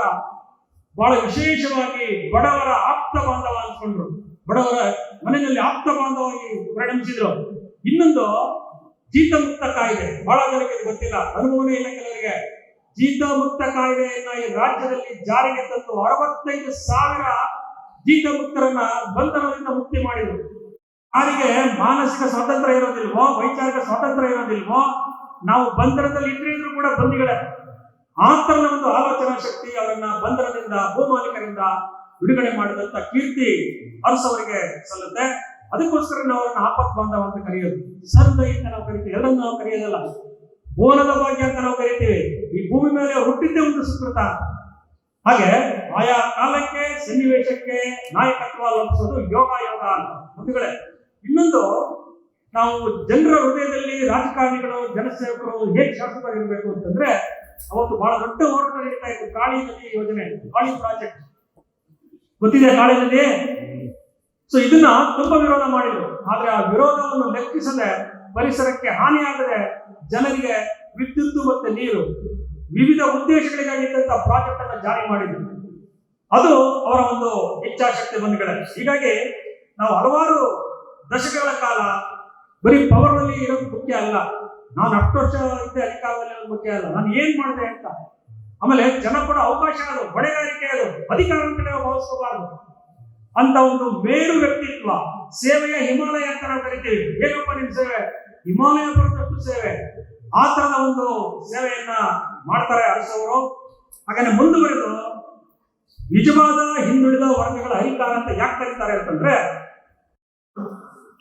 ಬಹಳ ವಿಶೇಷವಾಗಿ ಬಡವರ ಆಪ್ತ ಬಾಂಧವ ಅನ್ಸ್ಕೊಂಡ್ರು. ಬಡವರ ಮನೆಯಲ್ಲಿ ಆಪ್ತ ಬಾಂಧವಾಗಿ ಪರಿಣಮಿಸಿದ್ರು. ಇನ್ನೊಂದು ಜೀತ ಮುಕ್ತ ಕಾಯ್ದೆ. ಬಹಳ ಜನಕ್ಕೆ ಗೊತ್ತಿಲ್ಲ. ಅನುಭವನೇ ಇಲ್ಲ ಕೆಲವರಿಗೆ. ಜೀತ ಮುಕ್ತ ಕಾಯ್ದೆಯನ್ನ ಈ ರಾಜ್ಯದಲ್ಲಿ ಜಾರಿಗೆ ತಂದು ಅರವತ್ತೈದು ಸಾವಿರ ಜೀತ ಮುಕ್ತರನ್ನ ಬಂಧನದಿಂದ ಮುಕ್ತಿ ಮಾಡಿದ್ರು. ಯಾರಿಗೆ? ಮಾನಸಿಕ ಸ್ವಾತಂತ್ರ್ಯ ಇರೋದಿಲ್ವೋ? ವೈಚಾರಿಕ ಸ್ವಾತಂತ್ರ್ಯ ಇರೋದಿಲ್ವೋ? ನಾವು ಬಂಧನದಲ್ಲಿ ಇದ್ರೂ ಕೂಡ ಬಂದಿಗಳೇ ಆ ತರದ ಒಂದು ಆಲೋಚನಾ ಶಕ್ತಿ ಅವರನ್ನ ಬಂಧನದಿಂದ ಭೂಮಾಲಿಕರಿಂದ ಬಿಡುಗಡೆ ಮಾಡಿದಂತ ಕೀರ್ತಿ ಅರಸವರಿಗೆ ಸಲ್ಲುತ್ತೆ. ಅದಕ್ಕೋಸ್ಕರ ನಾವು ಅವರನ್ನ ಆಪತ್ ಬಾಂಧವ ಅಂತ ಕರೆಯೋದು. ಸರ್ದೈ ಅಂತ ನಾವು ಕರಿತೀವಿ. ಎಲ್ಲರನ್ನು ನಾವು ಕರೆಯೋದಲ್ಲ. ಬೋನದ ಭಾಗ್ಯ ಅಂತ ನಾವು ಕರಿತೀವಿ. ಈ ಭೂಮಿ ಮೇಲೆ ಹುಟ್ಟಿದ್ದೇ ಒಂದು ಸುಕೃತ. ಹಾಗೆ ಆಯಾ ಕಾಲಕ್ಕೆ ಸನ್ನಿವೇಶಕ್ಕೆ ನಾಯಕತ್ವ ಲಭಿಸೋದು ಯೋಗ ಯೋಗ ಅಂತ. ಮುಂದುಗಡೆ ಇನ್ನೊಂದು, ನಾವು ಜನರ ಹೃದಯದಲ್ಲಿ ರಾಜಕಾರಣಿಗಳು, ಜನಸೇವಕರು ಹೇಗೆ ಇರಬೇಕು ಅಂತಂದ್ರೆ ಅವತ್ತು ಬಹಳ ದೊಡ್ಡ ಹೋರಾಟ ನಡೀತಾ ಇತ್ತು. ಕಾಳಿ ನದಿ ಯೋಜನೆ ಕಾಳಿ ಪ್ರಾಜೆಕ್ಟ್. ಗೊತ್ತಿದೆ ಕಾಳಿ ನದಿ ಸೊ ಇದನ್ನ ತುಂಬಾ ವಿರೋಧ ಮಾಡಿದ್ರು. ಆದ್ರೆ ಆ ವಿರೋಧವನ್ನು ಲೆಕ್ಕಿಸದೆ ಪರಿಸರಕ್ಕೆ ಹಾನಿಯಾಗದೆ ಜನರಿಗೆ ವಿದ್ಯುತ್ ಮತ್ತೆ ನೀರು ವಿವಿಧ ಉದ್ದೇಶಗಳಿಗಾಗಿ ಇದ್ದಂತಹ ಪ್ರಾಜೆಕ್ಟ್ ಅನ್ನು ಜಾರಿ ಮಾಡಿದ್ರು. ಅದು ಅವರ ಒಂದು ಇಚ್ಛಾಶಕ್ತಿ ಬಂಧುಗಳೇ. ಹೀಗಾಗಿ ನಾವು ಹಲವಾರು ದಶಕಗಳ ಕಾಲ ಬರೀ ಪವರ್ನಲ್ಲಿ ಇರೋದು ಮುಖ್ಯ ಅಲ್ಲ. ನಾನು ಅಷ್ಟು ವರ್ಷ ಇದ್ದೆ ಅಧಿಕಾರದಲ್ಲಿ ಅದು ಮುಖ್ಯ ಅಲ್ಲ. ನಾನು ಏನ್ ಮಾಡಿದೆ ಅಂತ. ಆಮೇಲೆ ಜನ ಕೂಡ ಅವಕಾಶ ಅದು, ಹೊಣೆಗಾರಿಕೆ ಅದು, ಅಧಿಕಾರ ಕಡೆ ಭಾವಿಸ್ಕೋಬಾರದು ಅಂತ ಒಂದು ಮೇರು ವ್ಯಕ್ತಿತ್ವ, ಸೇವೆಯ ಹಿಮಾಲಯ ಅಂತ ನಾವು ಕರಿತೀವಿ. ಏನಪ್ಪ ನಿಮ್ ಸೇವೆ? ಹಿಮಾಲಯ ಬರುತ್ತಷ್ಟು ಸೇವೆ. ಆ ತರದ ಒಂದು ಸೇವೆಯನ್ನ ಮಾಡ್ತಾರೆ ಅರಸವರು. ಹಾಗೆ ಮುಂದುವರೆದು, ನಿಜವಾದ ಹಿಂದುಳಿದ ವರ್ಗಗಳ ಅಧಿಕಾರ ಅಂತ ಯಾಕೆ ಕರೀತಾರೆ ಅಂತಂದ್ರೆ,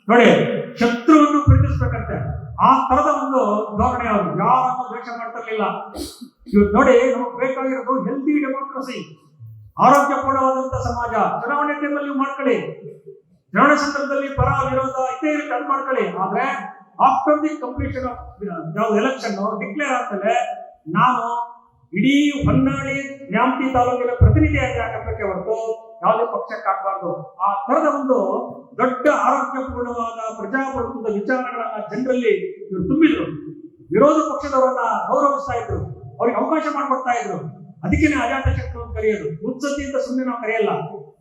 ನೋಡಿ, ಶತ್ರುವನ್ನು ಪ್ರೀತಿಸ್ಬೇಕಂತೆ. ಆ ತರದ ಒಂದು ಧೋರಣೆ ಅವರು ಯಾರನ್ನು ದ್ವೇಷ ಮಾಡ್ತಿರ್ಲಿಲ್ಲ. ಇವತ್ತು ನೋಡಿ, ನಮಗೆ ಬೇಕಾಗಿರೋದು ಹೆಲ್ದಿ ಡೆಮೋಕ್ರಸಿ ಆರೋಗ್ಯಪೂರ್ಣವಾದಂತ ಸಮಾಜ. ಚುನಾವಣೆ ಟೈಮಲ್ಲಿ ಮಾಡ್ಕೊಳ್ಳಿ. ಚುನಾವಣೆ ಸಂದರ್ಭದಲ್ಲಿ ಪರ ವಿರೋಧ ಇದೇ ಇರುತ್ತೆ, ಅದು ಮಾಡ್ಕೊಳ್ಳಿ. ಆದ್ರೆ ಆಫ್ಟರ್ ದಿ ಕಂಪ್ಲೀಷನ್ ಆಫ್ ಯಾವ್ದು ಎಲೆಕ್ಷನ್ ಡಿಕ್ಲೇರ್ ಆದ್ಮೇಲೆ ನಾನು ಇಡೀ ಹೊನ್ನಾಳಿ, ನ್ಯಾಮತಿ ತಾಲೂಕಿನ ಪ್ರತಿನಿಧಿಯಾಗಿ ಆಗಬೇಕೆ ಹೊರತು ಯಾವುದೇ ಪಕ್ಷಕ್ಕಾಗಬಾರ್ದು ಆ ತರದ ಒಂದು ದೊಡ್ಡ ಆರೋಗ್ಯಪೂರ್ಣವಾದ ಪ್ರಜಾಪ್ರಭುತ್ವದ ವಿಚಾರಗಳನ್ನ ಜನರಲ್ಲಿ ಇವರು ತುಂಬಿದ್ರು. ವಿರೋಧ ಪಕ್ಷದವರನ್ನ ಗೌರವಿಸ್ತಾ ಇದ್ರು. ಅವ್ರಿಗೆ ಅವಕಾಶ ಮಾಡಿಕೊಡ್ತಾ ಇದ್ರು. ಅದಕ್ಕೇನೆ ಅಜಾತ ಶಕ್ತಿ ಕರೆಯೋದು. ಉತ್ಸತಿ ಅಂತ ಸುಮ್ಮನೆ ನಾವು ಕರೆಯಲ್ಲ.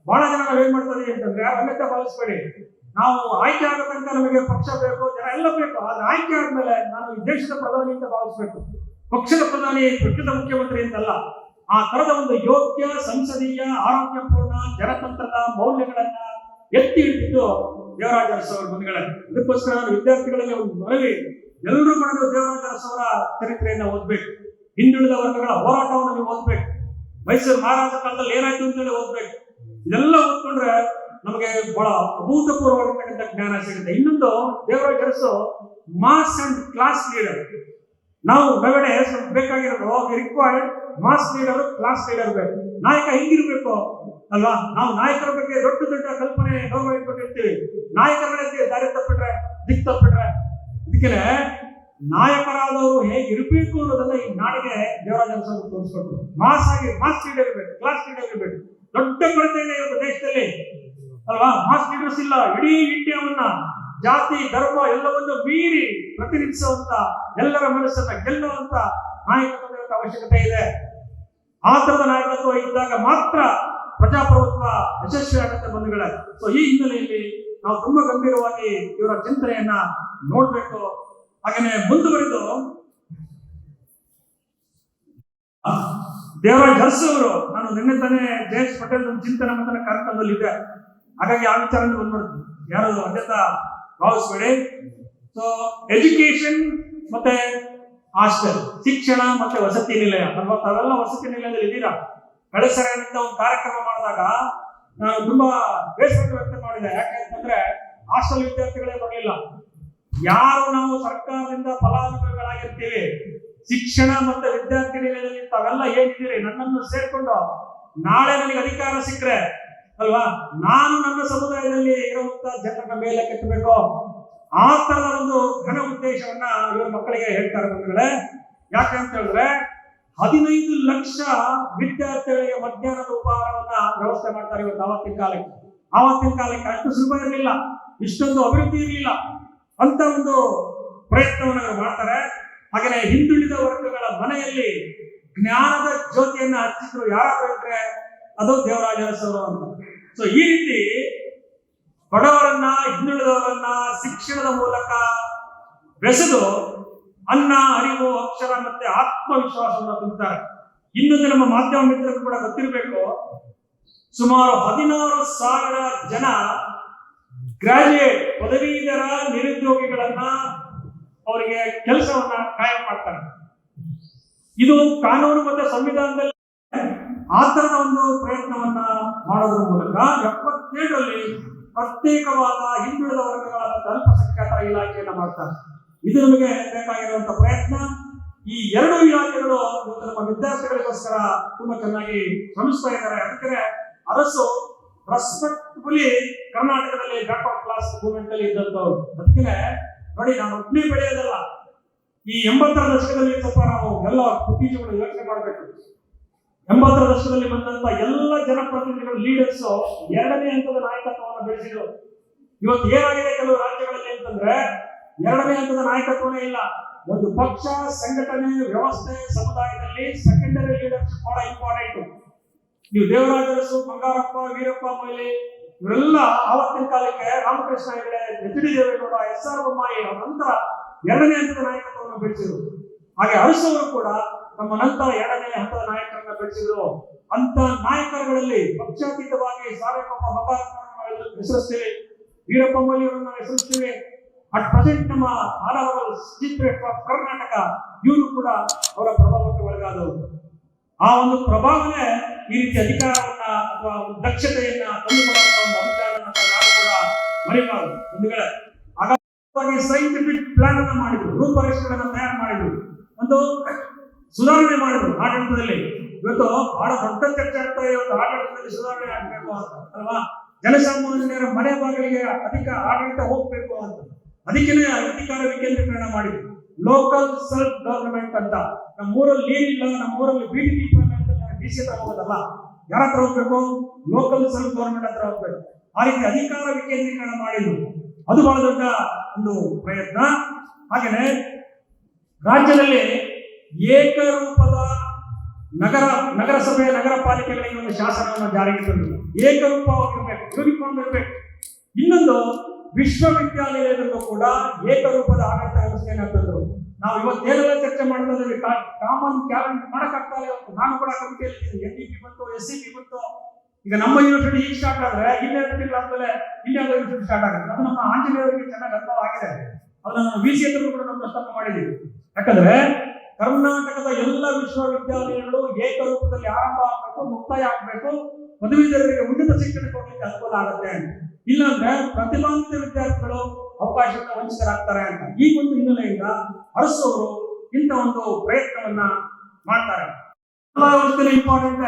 ಬಹಳ ಜನ ನಾವ್ ಏನ್ ಮಾಡ್ತಾ ಅಂತಂದ್ರೆ ಅಗತ್ಯ ಭಾವಿಸ್ಬೇಡಿ ನಾವು ಆಯ್ಕೆ ತನಕ ನಮಗೆ ಪಕ್ಷ ಬೇಕು, ಜನ ಎಲ್ಲ ಬೇಕು. ಆದ್ರೆ ಆಯ್ಕೆ ಆದ್ಮೇಲೆ ನಾನು ದೇಶದ ಪ್ರಧಾನಿ ಅಂತ ಭಾವಿಸ್ಬೇಕು. ಪಕ್ಷದ ಪ್ರಧಾನಿ ಪಕ್ಷದ ಮುಖ್ಯಮಂತ್ರಿ ಅಂತಲ್ಲ. ಆ ತರದ ಒಂದು ಯೋಗ್ಯ, ಸಂಸದೀಯ, ಆರೋಗ್ಯಪೂರ್ಣ, ಜನತಂತ್ರದ ಮೌಲ್ಯಗಳನ್ನ ಎತ್ತಿ ಹಿಡಿದಿದ್ದು ದೇವರಾಜ ಅವರ ಇದಕ್ಕೋಸ್ಕರ ನಾನು ವಿದ್ಯಾರ್ಥಿಗಳಲ್ಲಿ ಒಂದು ಮನವಿ. ಎಲ್ಲರೂ ಕೂಡ ದೇವರಾಜ ಅರಸವರ ಚರಿತ್ರೆಯನ್ನ ಓದ್ಬೇಕು. ಹಿಂದುಳಿದ ವರ್ಗಗಳ ಹೋರಾಟವನ್ನು ನೀವು ಓದ್ಬೇಕು. ಮೈಸೂರು ಮಹಾರಾಜ ಕಾಲದಲ್ಲಿ ಏನಾಯ್ತು ಅಂತೇಳಿ ಓದ್ಬೇಕು. ಇದೆಲ್ಲ ಓದ್ಕೊಂಡ್ರೆ ನಮಗೆ ಬಹಳ ಅಭೂತಪೂರ್ವವಾಗಿರ್ತಕ್ಕಂಥ ಜ್ಞಾನ ಸಿಗುತ್ತೆ. ಇನ್ನೊಂದು Devaraj Urs mass and class leader ನಾವು ಒಳಗಡೆ ಬೇಕಾಗಿರೋದು required mass leader class leader ಬೇಕು. ನಾಯಕ ಹಿಂಗಿರ್ಬೇಕು ಅಲ್ವಾ? ನಾವು ನಾಯಕರ ಬಗ್ಗೆ ದೊಡ್ಡ ದೊಡ್ಡ ಕಲ್ಪನೆ ಗೌರವ ಇಟ್ಕೊಂಡಿರ್ತೀವಿ ನಾಯಕರ ದಾರಿ ತಪ್ಪಿಟ್ರೆ ದಿಕ್ ತಪ್ಪಿಟ್ರೆ ಅದಕ್ಕೆ ನಾಯಕರಾದವರು ಇರಬೇಕು ಅನ್ನೋದನ್ನ ಈ ನಾಡಿಗೆ ದೇವರಾಜ ತೋರಿಸ್ಕೊಟ್ರು. ಮಾಸ್ ಆಗಿ ಮಾಸ್ ಲೀಡರ್ ಇರ್ಬೇಕು ಕ್ಲಾಸ್ ಲೀಡರ್ ಇರ್ಬೇಕು. ದೊಡ್ಡ ಕೊರತೆ ಇದೆ ಇವತ್ತು ದೇಶದಲ್ಲಿ. ಅಲ್ವಾ? ಮಾಸ್ ಲೀಡರ್ಸ್ ಇಲ್ಲ, ಇಡೀ ಇಂಡಿಯಾವನ್ನ ಜಾತಿ, ಧರ್ಮ ಎಲ್ಲವನ್ನು ಮೀರಿ ಪ್ರತಿನಿಧಿಸುವಂತ ಎಲ್ಲರ ಮನಸ್ಸನ್ನ ಗೆಲ್ಲುವಂತ ನಾಯಕತ್ವದ ಅವಶ್ಯಕತೆ ಇದೆ. ಆ ತರದ ನಾಯಕತ್ವ ಇದ್ದಾಗ ಮಾತ್ರ ಪ್ರಜಾಪ್ರಭುತ್ವ ಯಶಸ್ವಿ ಆಗುತ್ತೆ ಬಂಧುಗಳೇ. ಸೊ ಈ ಹಿನ್ನೆಲೆಯಲ್ಲಿ ನಾವು ತುಂಬಾ ಗಂಭೀರವಾಗಿ ಇವರ ಚಿಂತನೆಯನ್ನ ನೋಡ್ಬೇಕು. ಹಾಗೇನೆ ಮುಂದುವರೆದು ದೇವರಾಜ್ ಅರಸು ಅವರು, ನಾನು ನಿನ್ನೆ ತಾನೇ ಜಯೇಶ್ ಪಟೇಲ್ ಚಿಂತನೆ ಮಂಥನ ಕಾರ್ಯಕ್ರಮದಲ್ಲಿ ಇದೆ ಹಾಗಾಗಿ ಆ ವಿಚಾರ ಬಂದ್ಬಿಡ್ತು ಯಾರು ಅನ್ಯತಾ ಭಾವಿಸ್ಬೇಡಿ ಸೊ ಎಜುಕೇಶನ್ ಮತ್ತೆ ಹಾಸ್ಟೆಲ್ ಶಿಕ್ಷಣ ಮತ್ತೆ ವಸತಿ ನಿಲಯ ಅಲ್ವಾ ತಾವೆಲ್ಲ ವಸತಿ ನಿಲಯದಲ್ಲಿ ಇದ್ದೀರಾ? ಕಳೆದ ಸರಿಯಾದಂತ ಒಂದು ಕಾರ್ಯಕ್ರಮ ಮಾಡಿದಾಗ ನಾನು ತುಂಬಾ ಬೇಸರ ವ್ಯಕ್ತ ಮಾಡಿದೆ. ಯಾಕೆ ಅಂತಂದ್ರೆ ಹಾಸ್ಟೆಲ್ ವಿದ್ಯಾರ್ಥಿಗಳೇ ಬರಲಿಲ್ಲ. ಯಾರು ನಾವು ಸರ್ಕಾರದಿಂದ ಫಲಾನುಭವಿಗಳಾಗಿರ್ತೀವಿ, ಶಿಕ್ಷಣ ಮತ್ತೆ ವಿದ್ಯಾರ್ಥಿ ನಿಲಯದಲ್ಲಿ ತಾವೆಲ್ಲ ಏನಿದ್ದೀರಿ, ನನ್ನನ್ನು ಸೇರ್ಕೊಂಡು ನಾಳೆ ನನಗೆ ಅಧಿಕಾರ ಸಿಕ್ಕರೆ ಅಲ್ವಾ? ನಾನು ನನ್ನ ಸಮುದಾಯದಲ್ಲಿ ಇರುವಂತ ಜನರನ್ನ ಮೇಲೆ ಕೆತ್ತಬೇಕು. ಆ ತರದ ಒಂದು ಘನ ಉದ್ದೇಶವನ್ನ ಇವರ ಮಕ್ಕಳಿಗೆ ಹೇಳ್ತಾರೆ ಬಂಧುಗಳೇ. ಯಾಕೆ ಅಂತ ಹೇಳಿದ್ರೆ ಹದಿನೈದು ಲಕ್ಷ ವಿದ್ಯಾರ್ಥಿಗಳಿಗೆ ಮಧ್ಯಾಹ್ನದ ಉಪಹಾರವನ್ನ ವ್ಯವಸ್ಥೆ ಮಾಡ್ತಾರೆ ಇವತ್ತು ಆವತ್ತಿನ ಕಾಲಕ್ಕೆ. ಆವತ್ತಿನ ಕಾಲಕ್ಕೆ ಅಷ್ಟು ಸುಲಭ ಇರಲಿಲ್ಲ. ಇಷ್ಟೊಂದು ಅಭಿವೃದ್ಧಿ ಇರಲಿಲ್ಲ. ಅಂತ ಒಂದು ಪ್ರಯತ್ನವನ್ನು ಮಾಡ್ತಾರೆ. ಹಾಗೆಯೇ ಹಿಂದುಳಿದ ವರ್ಗಗಳ ಮನೆಯಲ್ಲಿ ಜ್ಞಾನದ ಜ್ಯೋತಿಯನ್ನ ಹಚ್ಚಿದ್ರು ಯಾರಾದ್ರೂ ಇದ್ರೆ ಅದು ದೇವರಾಜ ಅರಸರು ಅಂತ. ಸೊ ಈ ರೀತಿ ಬಡವರನ್ನ, ಹಿಂದುಳಿದವರನ್ನ ಶಿಕ್ಷಣದ ಮೂಲಕ ಬೆಸೆದು ಅನ್ನ, ಅರಿವು, ಅಕ್ಷರ ಮತ್ತೆ ಆತ್ಮವಿಶ್ವಾಸವನ್ನು ತುಂಬುತ್ತಾರೆ ಇನ್ನೊಂದು ನಮ್ಮ ಮಾಧ್ಯಮ ಮಿತ್ರರು ಕೂಡ ಗೊತ್ತಿರಬೇಕು. ಸುಮಾರು ಹದಿನಾರು ಸಾವಿರ ಜನ ಗ್ರಾಜುಯೇಟ್ ಪದವೀಧರ ನಿರುದ್ಯೋಗಿಗಳನ್ನ ಅವರಿಗೆ ಕೆಲಸವನ್ನ ಕಾಯಂ ಮಾಡ್ತಾರೆ. ಇದು ಕಾನೂನು ಮತ್ತು ಸಂವಿಧಾನದಲ್ಲಿ ಆ ತರದ ಒಂದು ಪ್ರಯತ್ನವನ್ನ ಮಾಡೋದ್ರ ಮೂಲಕ ಎಪ್ಪತ್ತೇಳರಲ್ಲಿ ಪ್ರತ್ಯೇಕವಾದ ಹಿಂದುಳಿದ ವರ್ಗಗಳಾದ ಅಲ್ಪಸಂಖ್ಯಾತರ ಇಲಾಖೆಯನ್ನು ಮಾಡ್ತಾರೆ. ಇದು ನಮಗೆ ಬೇಕಾಗಿರುವಂತ ಪ್ರಯತ್ನ. ಈ ಎರಡು ಇಲಾಖೆಗಳು ನಮ್ಮ ವಿದ್ಯಾರ್ಥಿಗಳಿಗೋಸ್ಕರ ತುಂಬಾ ಚೆನ್ನಾಗಿ ಶ್ರಮಿಸ್ತಾ ಇದ್ದಾರೆ. ಯಾಕಂದ್ರೆ ಅರಸು ರೆಸ್ಪೆಕ್ಟ್ಫುಲಿ ಕರ್ನಾಟಕದಲ್ಲಿ ಬ್ಯಾಕ್ವರ್ಡ್ ಕ್ಲಾಸ್ ಮೂವ್ಮೆಂಟ್ ಅಲ್ಲಿ ಇದ್ದಂತವ್ರು. ಅದಕ್ಕೆ ನೋಡಿ, ನಾನು ಒಬ್ಬನೇ ಬೆಳೆಯೋದಲ್ಲ. ಈ ಎಂಬತ್ತರ ದಶಕದಲ್ಲಿ ಸ್ವಲ್ಪ ನಾವು ಎಲ್ಲ ಇತ್ತೀಚೆಗಳು ಯೋಚನೆ ಮಾಡಬೇಕು. ಎಂಬತ್ತರ ದಶಕದಲ್ಲಿ ಬಂದಂತ ಎಲ್ಲ ಜನಪ್ರತಿನಿಧಿಗಳು ಲೀಡರ್ಸ್ ಎರಡನೇ ಹಂತದ ನಾಯಕತ್ವವನ್ನು ಬೆಳೆಸಿದ್ರು. ಇವತ್ತು ಏನಾಗಿದೆ ಕೆಲವು ರಾಜ್ಯಗಳಲ್ಲಿ ಅಂತಂದ್ರೆ, ಎರಡನೇ ಹಂತದ ನಾಯಕತ್ವನೇ ಇಲ್ಲ. ಒಂದು ಪಕ್ಷ, ಸಂಘಟನೆ, ವ್ಯವಸ್ಥೆ, ಸಮುದಾಯದಲ್ಲಿ ಸೆಕೆಂಡರಿ ಲೀಡರ್ಸ್ ಬಹಳ ಇಂಪಾರ್ಟೆಂಟ್ ನೀವು ದೇವರಾಜರಸು, ಬಂಗಾರಪ್ಪ, ವೀರಪ್ಪ, ಮೊಯ್ಲಿ, ಇವರೆಲ್ಲ ಆವತ್ತಿನ ಕಾಲಕ್ಕೆ Ramakrishna Hegde H D Deve Gowda, S R Bommai ಅವರ ನಂತರ ಎರಡನೇ ಹಂತದ ನಾಯಕತ್ವವನ್ನು ಬೆಳೆಸಿದ್ರು. ಹಾಗೆ ಅರಸವರು ಕೂಡ ನಮ್ಮ ನಂತರ ಎರಡನೇ ಹಂತದ ನಾಯಕರನ್ನ ಬೆಳೆಸಿದ್ರು ಅಂತ ನಾಯಕರುಗಳಲ್ಲಿ ಪಕ್ಷಾತೀತವಾಗಿ ಬಂಗಾರಪ್ಪನವರನ್ನ ಹೆಸರಿಸ್ತೇವೆ ವೀರಪ್ಪ ಮೊಯ್ಲಿ ಹೆಸರಿಸ್ತೇವೆ ಅಟ್ ಪ್ರೆಸೆಂಟ್ ನಮ್ಮ ಆಲವರ ಚೀಫ್ ಆಫ್ ಕರ್ನಾಟಕ ಇವರು ಕೂಡ ಅವರ ಪ್ರಭಾವಕ್ಕೆ ಒಳಗಾದವರು. ಆ ಒಂದು ಪ್ರಭಾವನೆ ಈ ರೀತಿ ಅಧಿಕಾರವನ್ನ ಅಥವಾ ದಕ್ಷತೆಯನ್ನ ತಂದುಕೊಳ್ಳುವಂತ ಒಂದು ಅಂಶ ಅನ್ನೋದನ್ನ ನಾವು ಕೂಡ ಸೈಂಟಿಫಿಕ್ ಪ್ಲಾನ್ ಅನ್ನ ಮಾಡಿದ್ರು, ರೂಪರೇಷೆಗಳನ್ನ ತಯಾರು ಮಾಡಿದ್ರು. ಒಂದು ಸುಧಾರಣೆ ಮಾಡಿದ್ರು ಆಡಳಿತದಲ್ಲಿ ಇವತ್ತು ಬಹಳ ದೊಡ್ಡ ಚರ್ಚೆ ಆಗ್ತಾ ಇವತ್ತು ಆಡಳಿತದಲ್ಲಿ ಸುಧಾರಣೆ ಆಗ್ಬೇಕು ಅಲ್ವಾ ಜನಸಾಮಾನ್ಯರ ಮನೆ ಬಾಗಿಲಿಗೆ ಅಧಿಕ ಆಡಳಿತ ಹೋಗ್ಬೇಕು ಅಂತ. ಅದಕ್ಕೆನೇ ಅಧಿಕಾರ ವಿಕೇಂದ್ರೀಕರಣ ಮಾಡಿದ್ರು. ಲೋಕಲ್ ಸೆಲ್ಫ್ ಗವರ್ನಮೆಂಟ್ ಅಂತ. ನಮ್ಮ ಊರಲ್ಲಿ ನೀರಿಲ್ಲ ನಮ್ಮ ಊರಲ್ಲಿ ಬೀದಿ ದೀಪ ಇಲ್ಲ ಅಂತ ಡಿ ಸಿ ಹತ್ರ ಹೋಗೋದಲ್ಲ. ಯಾರ ಹತ್ರ ಹೋಗ್ಬೇಕು? ಲೋಕಲ್ ಸೆಲ್ಫ್ ಗವರ್ನಮೆಂಟ್ ಹತ್ರ ಹೋಗ್ಬೇಕು. ಆ ರೀತಿ ಅಧಿಕಾರ ವಿಕೇಂದ್ರೀಕರಣ ಮಾಡಿದ್ರು. ಅದು ಬಹಳ ದೊಡ್ಡ ಒಂದು ಪ್ರಯತ್ನ. ಹಾಗೇನೆ ರಾಜ್ಯದಲ್ಲಿ ಏಕರೂಪದ ನಗರ, ನಗರಸಭೆ ನಗರ ಪಾಲಿಕೆಗಳಿಗೆ ಒಂದು ಶಾಸನವನ್ನು ಜಾರಿಗೆ ತಂದರು. ಏಕರೂಪವಾಗಿರ್ಬೇಕು ಯೂನಿಫಾರ್ಮ್ ಇರಬೇಕು ಇನ್ನೊಂದು ವಿಶ್ವವಿದ್ಯಾಲಯದಲ್ಲೂ ಕೂಡ ಏಕರೂಪದ ಆಡಳಿತ ವ್ಯವಸ್ಥೆಯನ್ನು ತಂದರು. ನಾವು ಇವತ್ತೇನೆಲ್ಲ ಚರ್ಚೆ ಮಾಡ್ತಾ ಕಾಮನ್ ಕ್ಯಾಲೆಂಡರ್ ಮಾಡೋಕ್ಕಾಗ್ತಾ ಇಲ್ಲ ನಾನು ಕೂಡ ಕಮಿಟಿಯಲ್ಲಿ ಎನ್ ಡಿ ಪಿ ಬಂತು ಎಸ್ ಸಿ ಪಿ ಬಂತು. ಈಗ ನಮ್ಮ ಯೂನಿವರ್ಸಿಟಿ ಈಗ ಸ್ಟಾರ್ಟ್ ಆದ್ರೆ ಇನ್ನೆರಡು ತಿಂಗಳಾದ್ಮೇಲೆ ಇನ್ನೊಂದು ಯೂನಿವರ್ಸಿಟಿ ಸ್ಟಾರ್ಟ್ ಆಗುತ್ತೆ. ಅದು ನಮ್ಮ ಆಂಜನೇಯರಿಗೆ ಚೆನ್ನಾಗಿ ಅರ್ಥವಾಗಿದೆ ಆಗಿದೆ. ಅದನ್ನು ವಿ ಸಿ ಹತ್ರ ಕೂಡ ನಾವು ಪ್ರಸ್ತಾಪ ಮಾಡಿದ್ದೀವಿ. ಯಾಕಂದ್ರೆ ಕರ್ನಾಟಕದ ಎಲ್ಲ ವಿಶ್ವವಿದ್ಯಾಲಯಗಳು ಏಕರೂಪದಲ್ಲಿ ಆರಂಭ ಆಗಬೇಕು, ಮುಕ್ತಾಯ ಆಗಬೇಕು. ಪದವೀಧರರಿಗೆ ಉನ್ನತ ಶಿಕ್ಷಣ ಕೊಡಲಿಕ್ಕೆ ಅನುಕೂಲ ಆಗುತ್ತೆ ಇಲ್ಲಾಂದ್ರೆ ಪ್ರತಿಭಾನ್ವಿತ ವಿದ್ಯಾರ್ಥಿಗಳು ಅವಕಾಶದಿಂದ ವಂಚಿತರಾಗ್ತಾರೆ ಅಂತ. ಈ ಒಂದು ಹಿನ್ನೆಲೆಯಿಂದ ಅರಸವರು ಇಂಥ ಒಂದು ಪ್ರಯತ್ನವನ್ನ ಮಾಡ್ತಾರೆ. Important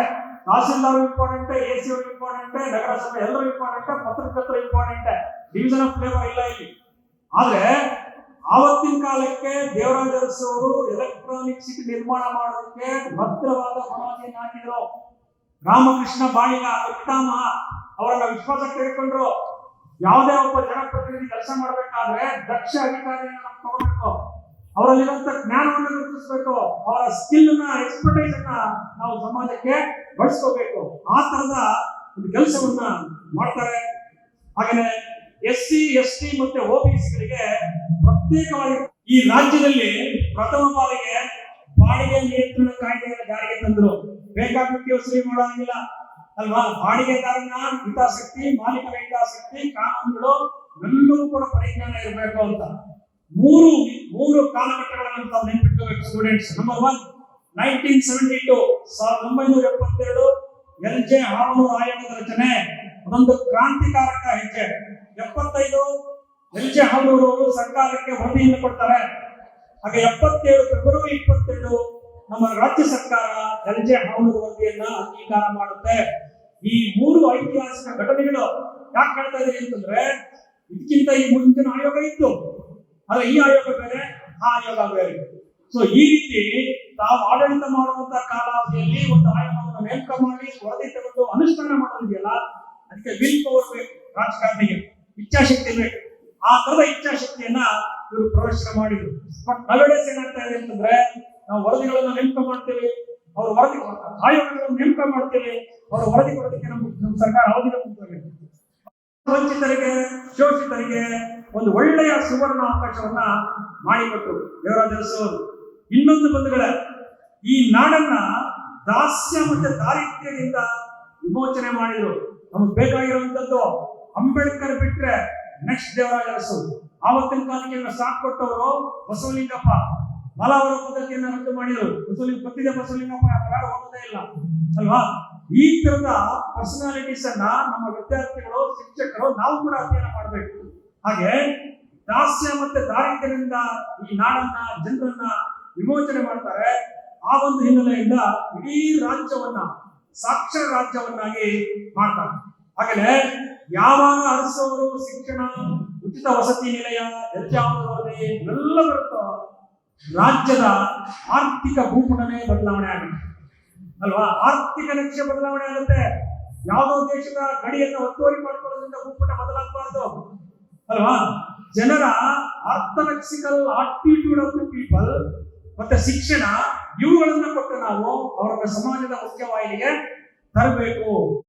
tahsildar important A C ಅವರು ಇಂಪಾರ್ಟೆಂಟ್ ನಗರಸಭೆ ಎಲ್ಲರೂ ಇಂಪಾರ್ಟೆಂಟ್ ಪತ್ರಕರ್ತರು ಇಂಪಾರ್ಟೆಂಟ್ ಡಿವಿಷನ್ ಆಫ್ ಲೇಬರ್ ಇಲ್ಲ ಇಲ್ಲಿ. ಆದ್ರೆ ಆವತ್ತಿನ ಕಾಲಕ್ಕೆ ದೇವರಾಜ ಅವರು ಎಲೆಕ್ಟ್ರಾನಿಕ್ ಸಿಟಿ ನಿರ್ಮಾಣ ಮಾಡೋದಕ್ಕೆ ಭದ್ರವಾದ ಬುನಾದಿಯನ್ನು ಹಾಕಿದ್ರು ರಾಮಕೃಷ್ಣ ಬಾಳಿಗ ಪಿತಾಮಹ ಅವರನ್ನ ವಿಶ್ವಾಸ ತೆಗೆದುಕೊಂಡ್ರು ಯಾವುದೇ ಒಬ್ಬ ಜನಪ್ರತಿನಿಧಿ ಕೆಲಸ ಮಾಡಬೇಕಾದ್ರೆ ದಕ್ಷ ಅಧಿಕಾರಿಯನ್ನು ನಾವು ತಗೋಬೇಕು ಅವರಲ್ಲಿರುವಂತ ಜ್ಞಾನವನ್ನು ಗುರುತಿಸಬೇಕು. ಅವರ ಸ್ಕಿಲ್ನ ಎಕ್ಸ್ಪರ್ಟೈಸ್ ಅನ್ನ ನಾವು ಸಮಾಜಕ್ಕೆ ಬಳಸ್ಕೋಬೇಕು. ಆ ತರದ ಒಂದು ಕೆಲಸವನ್ನ ಮಾಡ್ತಾರೆ. ಹಾಗೇನೆ ಎಸ್ ಸಿ ಎಸ್ ಟಿ ಮತ್ತೆ ಗಳಿಗೆ ಪ್ರತ್ಯೇಕವಾಗಿ ಈ ರಾಜ್ಯದಲ್ಲಿ ಪ್ರಥಮ ಬಾರಿಗೆ ಬಾಡಿಗೆ ನಿಯಂತ್ರಣ ಕಾಯ್ದೆಯನ್ನು ಜಾರಿಗೆ ತಂದರು. ಬೇಕಾಗುತ್ತೆ ವಸೂಲಿ ಮಾಡೋಂಗಿಲ್ಲ. ಅಲ್ವಾ? ಬಾಡಿಗೆದಾರನ ಹಿತಾಸಕ್ತಿ, ಮಾಲೀಕರ ಹಿತಾಸಕ್ತಿ, ಕಾನೂನುಗಳು ಎಲ್ಲರೂ ಕೂಡ ಪರಿಜ್ಞಾನ ಇರಬೇಕು ಅಂತ. ಮೂರು ಮೂರು ಕಾಲಘಟ್ಟಗಳನ್ನು ತಾವು ನೆನಪಿಟ್ಕೋಬೇಕು students number one nineteen seventy two ಸಾವಿರದ ಒಂಬೈನೂರ ಎಪ್ಪತ್ತೆರಡು, ಎಲ್ ಜೆ ಹಾವನೂರು ಆಯೋಗದ ರಚನೆ. ಅದೊಂದು ಕ್ರಾಂತಿಕಾರಕ ಹೆಜ್ಜೆ. ಎಪ್ಪತ್ತೈದು ಎಲ್ ಜೆ ಸರ್ಕಾರಕ್ಕೆ ವರದಿಯನ್ನು ಕೊಡ್ತಾರೆ. ಹಾಗೆ ಎಪ್ಪತ್ತೇಳು ಫೆಬ್ರವರಿ ಇಪ್ಪತ್ತೆರಡು ನಮ್ಮ ರಾಜ್ಯ ಸರ್ಕಾರ ಎಲ್ ಜೆ ವರದಿಯನ್ನ ಅಂಗೀಕಾರ ಮಾಡುತ್ತೆ. ಈ ಮೂರು ಐತಿಹಾಸಿಕ ಘಟನೆಗಳು ಯಾಕೆ ಹೇಳ್ತಾ ಇದೆ ಅಂತಂದ್ರೆ, ಇದಕ್ಕಿಂತ ಈ ಮುಂಚಿನ ಆಯೋಗ ಇತ್ತು. ಆದ್ರೆ ಈ ಆಯೋಗ ಬೇರೆ, ಆ ಆಯೋಗ ಬೇರೆ. ಸೊ ಈ ರೀತಿ ತಾವು ಆಡಳಿತ ಮಾಡುವಂತ ಕಾಲಾವಧಿಯಲ್ಲಿ ಒಂದು ಆಯೋಗವನ್ನು ನೇಮಕ ಮಾಡಿ, ವರದಿ ತೆಗೆದು ಅನುಷ್ಠಾನ ಮಾಡೋದಿದೆಯಲ್ಲ ಅದಕ್ಕೆ ವಿಲ್ ಪವರ್ ಬೇಕು, ರಾಜಕಾರಣಿಗೆ ಇಚ್ಛಾಶಕ್ತಿ ಬೇಕು. ಆ ತರದ ಇಚ್ಛಾಶಕ್ತಿಯನ್ನ ಇವರು ಪ್ರದರ್ಶನ ಮಾಡಿದ್ರು. ಬಟ್ ನವೆಡೇಸ್ ಏನಾಗ್ತಾ ಇದೆ ಅಂತಂದ್ರೆ, ನಾವು ವರದಿಗಳನ್ನು ನೇಮಕ ಮಾಡ್ತೇವೆ, ಅವ್ರ ವರದಿ ಆಯೋಗಗಳನ್ನು ನೇಮಕ ಮಾಡ್ತೇವೆ, ಅವ್ರ ವರದಿ ಕೊಡೋದಕ್ಕೆ ನಮ್ಮ ನಮ್ಮ ಸರ್ಕಾರ ಮುಂದುವರಿದೆ ವಂಚಿತರಿಗೆ, ಶೋಷಿತರಿಗೆ ಒಂದು ಒಳ್ಳೆಯ ಸುವರ್ಣ ಅವಕಾಶವನ್ನ ಮಾಡಿಕೊಟ್ರು. ದೇವರಾಜ ಇನ್ನೊಂದು ಬಂಧುಗಳ, ಈ ನಾಡನ್ನ ದಾಸ್ಯ ಮತ್ತೆ ದಾರಿದ್ರ್ಯದಿಂದ ವಿಮೋಚನೆ ಮಾಡಿದ್ರು. ನಮಗೆ ಬೇಕಾಗಿರುವಂತದ್ದು ಅಂಬೇಡ್ಕರ್ ಬಿಟ್ರೆ ನೆಕ್ಸ್ಟ್ ದೇವರಾಜ ಅರಸು ಆವತ್ತಿನ ಕಾಲಕ್ಕೆ ಸಾಥ್ ಕೊಟ್ಟವರು ಬಸವಲಿಂಗಪ್ಪ. ಮಲಾವರ ಪದ್ಧತಿಯನ್ನ ರದ್ದು ಮಾಡಿದ್ರು. ಬಸವಲಿಂಗ ಗೊತ್ತಿದೆ ಬಸವಲಿಂಗಪ್ಪ, ಯಾರು ಹೋಗೋದೇ ಇಲ್ಲ. ಅಲ್ವಾ? ಈ ತರದ ಪರ್ಸನಾಲಿಟೀಸ್ ಅನ್ನ ನಮ್ಮ ವಿದ್ಯಾರ್ಥಿಗಳು, ಶಿಕ್ಷಕರು ನಾವು ಕೂಡ ಅಧ್ಯಯನ ಮಾಡಬೇಕು. ಹಾಗೆ ದಾಸ್ಯ ಮತ್ತೆ ದಾರಿದ್ರ್ಯದಿಂದ ಈ ನಾಡನ್ನ, ಜನರನ್ನ ವಿಮೋಚನೆ ಮಾಡ್ತಾರೆ. ಆ ಒಂದು ಹಿನ್ನೆಲೆಯಿಂದ ಇಡೀ ರಾಜ್ಯವನ್ನ ಸಾಕ್ಷರ ರಾಜ್ಯವನ್ನಾಗಿ ಮಾಡ್ತಾರೆ. ಹಾಗೆಯೇ ಯಾವಾಗ ಅರಸವರು ಶಿಕ್ಷಣ, ಉಚಿತ ವಸತಿ ನಿಲಯ ವರದಿ ಎಲ್ಲ ಬರುತ್ತೋ, ರಾಜ್ಯದ ಆರ್ಥಿಕ ಭೂಪಟನೆ ಬದಲಾವಣೆ ಆಗುತ್ತೆ. ಅಲ್ವಾ? ಆರ್ಥಿಕ ನಕ್ಷೆ ಬದಲಾವಣೆ ಆಗುತ್ತೆ. ಯಾವುದೋ ದೇಶದ ಗಡಿಯನ್ನು ಒತ್ತುವರಿ ಮಾಡಿಕೊಳ್ಳೋದ್ರಿಂದ ಭೂಪಟ ಬದಲಾಗಬಾರ್ದು. ಅಲ್ವಾ? ಜನರ orthodoxical attitude of the people, ಮತ್ತೆ ಶಿಕ್ಷಣ ಇವುಗಳನ್ನ ಕೊಟ್ಟು ನಾವು ಅವರನ್ನ ಸಮಾಜದ ಮುಖ್ಯವಾಹಿನಿಗೆ ತರಬೇಕು.